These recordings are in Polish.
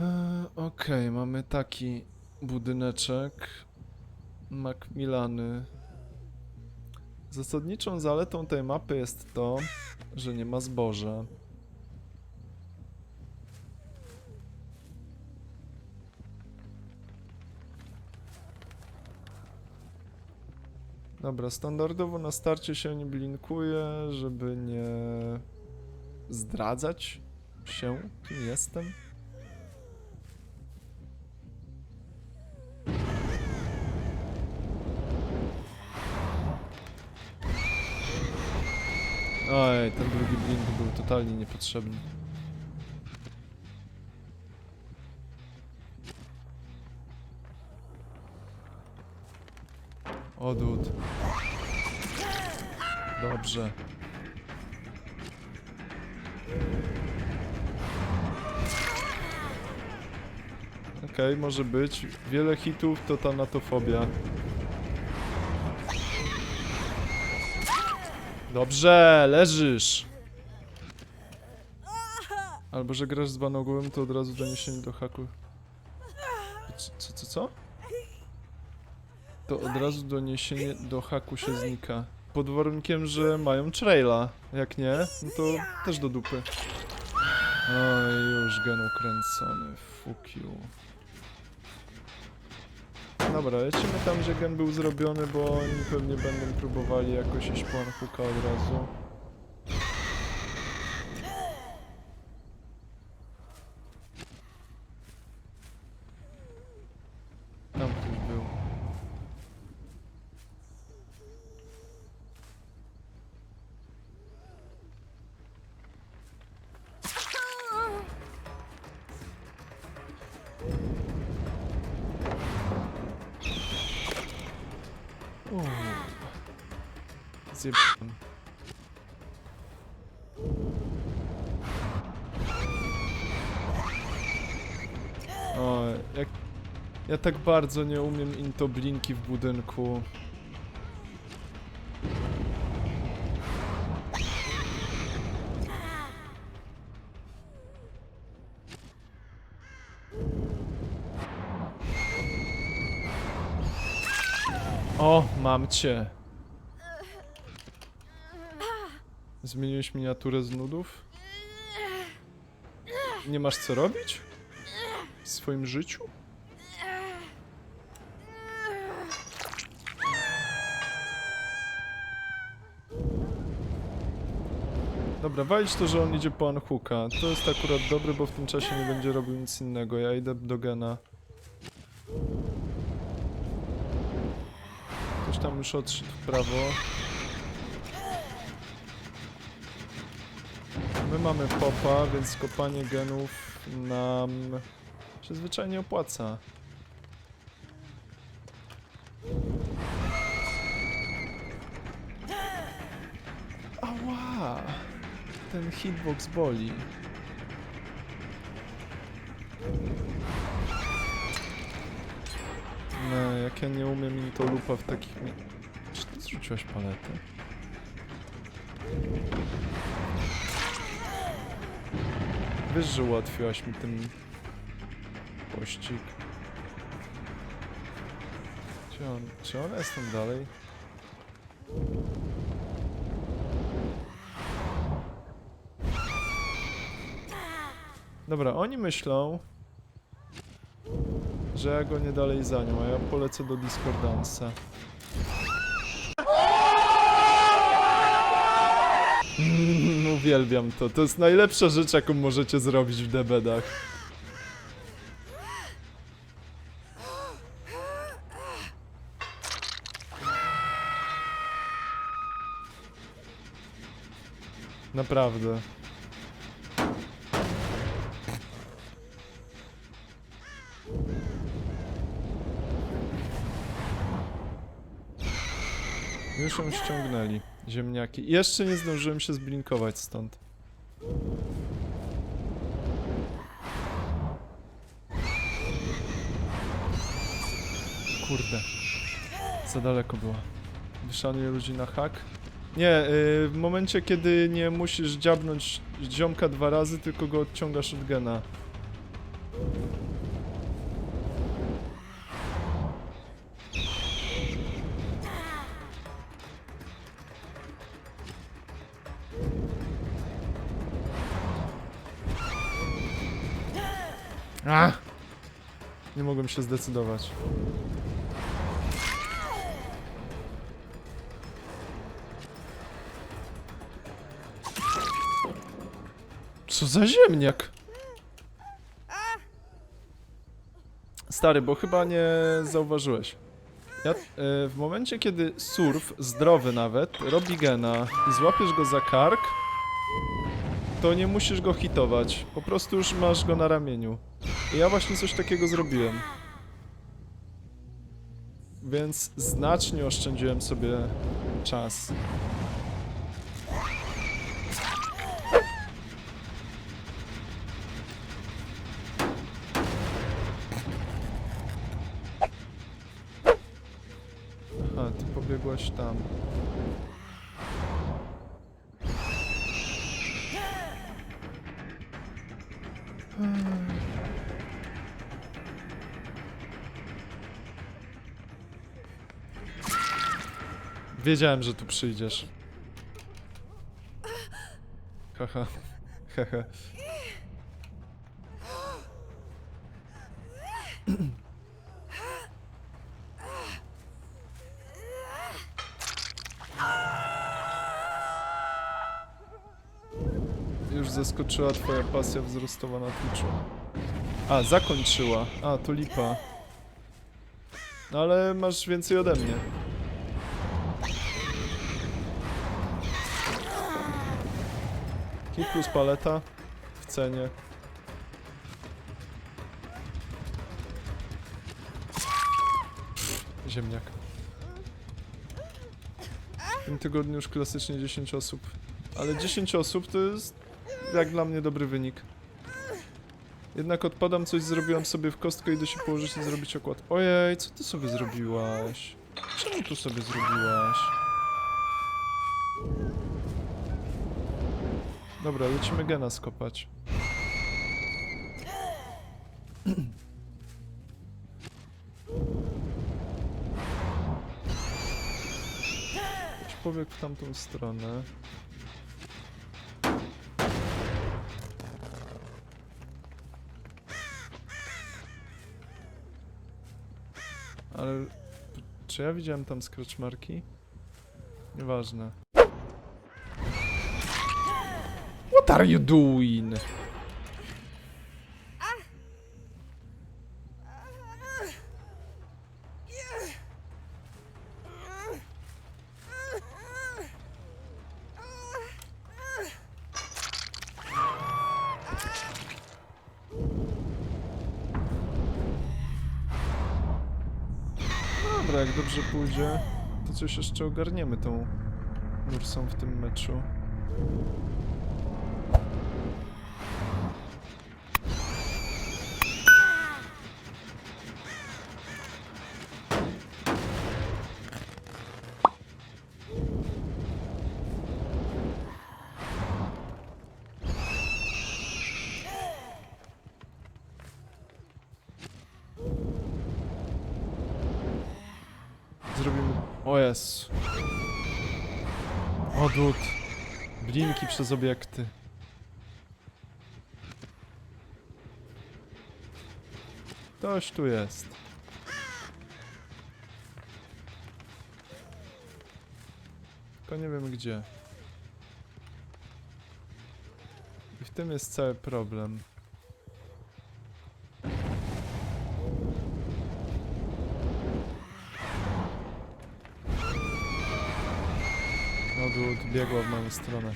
E, Okej, mamy taki budyneczek. Macmillany. Zasadniczą zaletą tej mapy jest to, że nie ma zboża. Dobra, standardowo na starcie się nie blinkuję, żeby nie zdradzać się, kim jestem. Oj, ten drugi blink był totalnie niepotrzebny. Odód. Dobrze. Okej, może być. Wiele hitów to tanatofobia. Dobrze, leżysz. Albo że grasz z banogłem, to od razu doniesienie do haku. Co, co, co, co? To od razu doniesienie do haku się znika. Pod warunkiem, że mają traila. Jak nie, no to też do dupy. Oj, już gen ukręcony. Fuck you. Dobra, lecimy tam, gdzie gen był zrobiony, bo oni pewnie będą próbowali jakoś iść po od razu. Zjebałem. O, jak... Ja tak bardzo nie umiem intoblinki w budynku. O, mam cię. Zmieniłeś miniaturę z nudów? Nie masz co robić? W swoim życiu? Dobra, walić to, że on idzie po Anhuka. To jest akurat dobre, bo w tym czasie nie będzie robił nic innego. Ja idę do Gena. Ktoś tam już odszedł w prawo. My mamy popa, więc kopanie genów nam się zwyczajnie opłaca. Ała! Ten hitbox boli. No, jak ja nie umiem im to lupa w takich. Czy ty zrzuciłaś paletę? Wiesz, że ułatwiłaś mi ten pościg. Czy on, czy on jest tam dalej? Dobra, oni myślą, że ja go nie dalej za nią, a ja polecę do Discordance'a. Mm, Uwielbiam to. To jest najlepsza rzecz, jaką możecie zrobić w debedach. Naprawdę. Już ją ściągnęli. Ziemniaki. Jeszcze nie zdążyłem się zblinkować stąd. Kurde. Za daleko była. Wyszanuję ludzi na hak. Nie, yy, w momencie kiedy nie musisz dziabnąć ziomka dwa razy, tylko go odciągasz od gena. Mogłem się zdecydować. Co za ziemniak? Stary, bo chyba nie zauważyłeś. Ja, e, w momencie, kiedy surf, zdrowy nawet, robi gena i złapiesz go za kark, to nie musisz go hitować. Po prostu już masz go na ramieniu. Ja właśnie coś takiego zrobiłem. Więc znacznie oszczędziłem sobie czas. Aha, ty pobiegłaś tam. Wiedziałem, że tu przyjdziesz. Haha. Już zaskoczyła twoja pasja wzrostowa na Twitchu. A, zakończyła. A, to lipa. No ale masz więcej ode mnie. Kit plus paleta w cenie. Ziemniak. W tym tygodniu już klasycznie 10 osób. Ale 10 osób to jest jak dla mnie dobry wynik. Jednak odpadam, coś zrobiłam sobie w kostkę, idę się położyć i zrobić okład. Ojej, co ty sobie zrobiłaś? Czemu tu sobie zrobiłaś? Dobra, lecimy gena skopać. Pobiegł w tamtą stronę. Ale... Czy ja widziałem tam scratch marki? Nieważne. What are you doing? Dobra, jak dobrze pójdzie, to coś jeszcze ogarniemy tą Nursą w tym meczu. O. Odwód. Blinki przez obiekty. Ktoś tu jest. Tylko nie wiem gdzie. I w tym jest cały problem. Odwód biegła w moją stronę.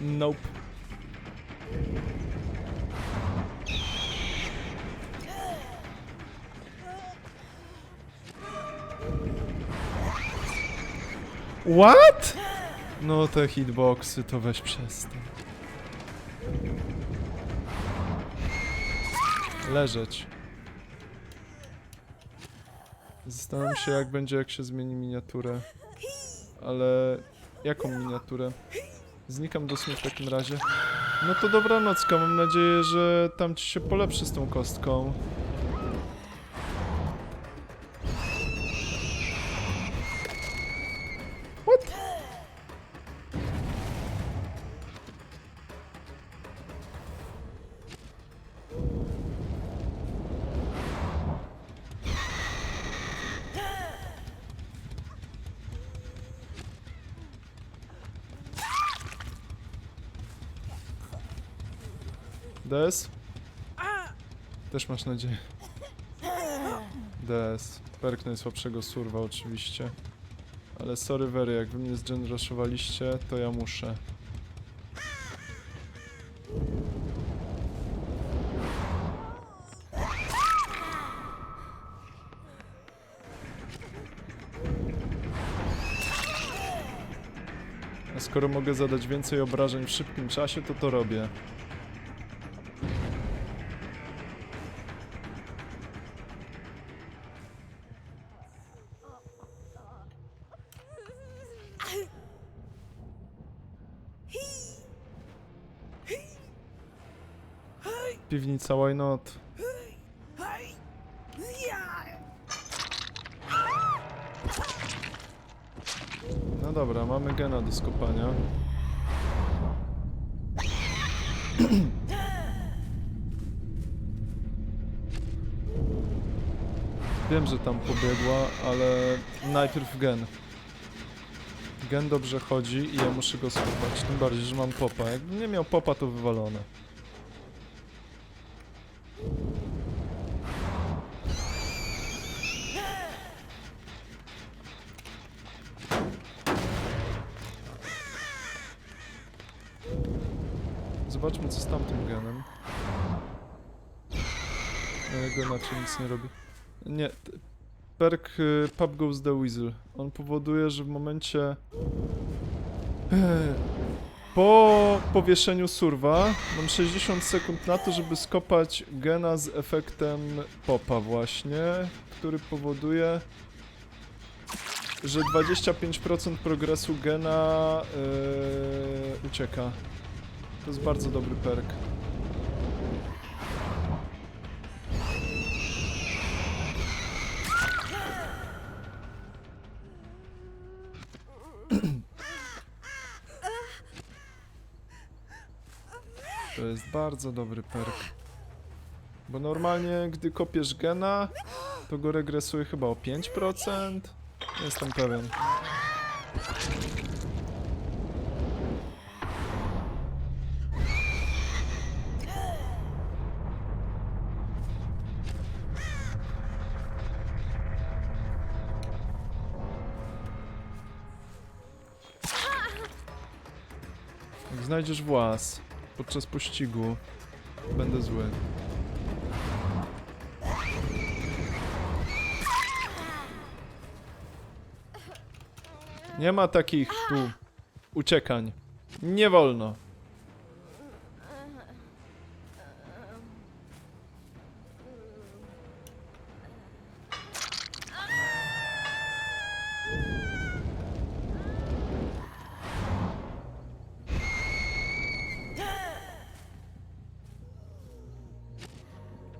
Nope. What? No te hitboxy to weź przestań. Leżeć. Zastanawiam się jak będzie jak się zmieni miniaturę. Ale jaką miniaturę? Znikam do w takim razie. No to dobranocka, mam nadzieję, że tam ci się polepszy z tą kostką. Des? Też masz nadzieję. Des. Perk najsłabszego surwa oczywiście. Ale sorry very, jak wy mnie zgeneroshowaliście, to ja muszę. A skoro mogę zadać więcej obrażeń w szybkim czasie, to to robię. Piwnica, why not? No dobra, mamy gena do skopania. Wiem, że tam pobiegła, ale najpierw gen. Gen dobrze chodzi i ja muszę go skopać. Tym bardziej, że mam popa. Jakbym nie miał popa, to wywalone. Zobaczmy co z tamtym genem. Jego inaczej nic nie robi. Nie. Perk y, Pub Goes the Weasel. On powoduje, że w momencie... Po powieszeniu surwa mam 60 sekund na to, żeby skopać gena z efektem popa właśnie, który powoduje, że 25% progresu gena yy, ucieka. To jest bardzo dobry perk. To jest bardzo dobry perk. Bo normalnie, gdy kopiesz gena, to go regresuje chyba o 5%. Nie jestem pewien. Znajdziesz włas podczas pościgu, będę zły. Nie ma takich tu uciekań. Nie wolno.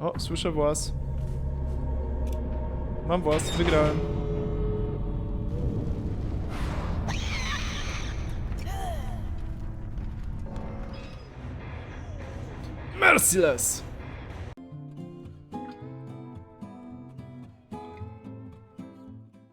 O, słyszę włas. Mam włas, wygrałem. Merciless!